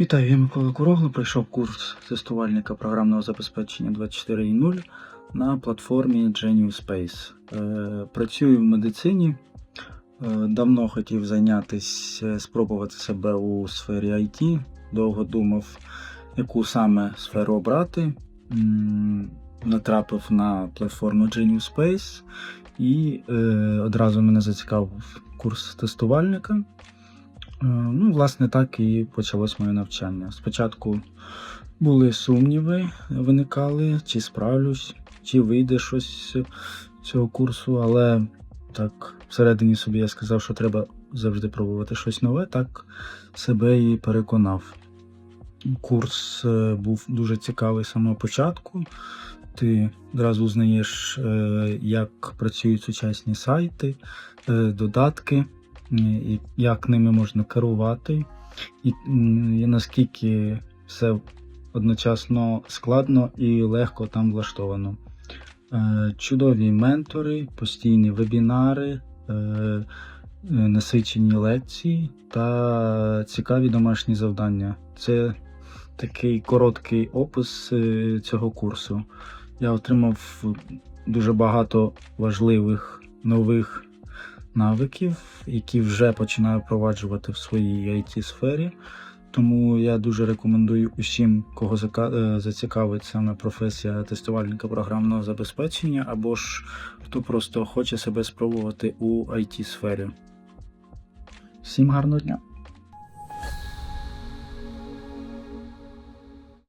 Вітаю, я Микола Курогло. Пройшов курс тестувальника програмного забезпечення 24.0 на платформі Genius Space. Е, Працюю в медицині. Е, Давно хотів зайнятися, спробувати себе у сфері IT. Довго думав, яку саме сферу обрати. Натрапив на платформу Genius Space і е, одразу мене зацікавив курс тестувальника. Е, Ну, власне, так і почалось моє навчання. Спочатку були сумніви, виникали, чи справлюсь, чи вийде щось з цього курсу, але так всередині собі я сказав, що треба завжди пробувати щось нове, так себе і переконав. Курс е, був дуже цікавий з самого початку. Ти одразу узнаєш, е, як працюють сучасні сайти, додатки, як ними можна керувати, і, і наскільки все одночасно складно і легко там влаштовано. Е, Чудові ментори, постійні вебінари, е, е, насичені лекції та цікаві домашні завдання. Це такий короткий опис цього курсу. Я отримав дуже багато важливих нових навиків, які вже починаю впроваджувати в своїй it сфері. Тому я дуже рекомендую усім, кого е, зацікавить саме професія тестувальника програмного забезпечення, або ж хто просто хоче себе спробувати у it сфері. Всім гарного дня!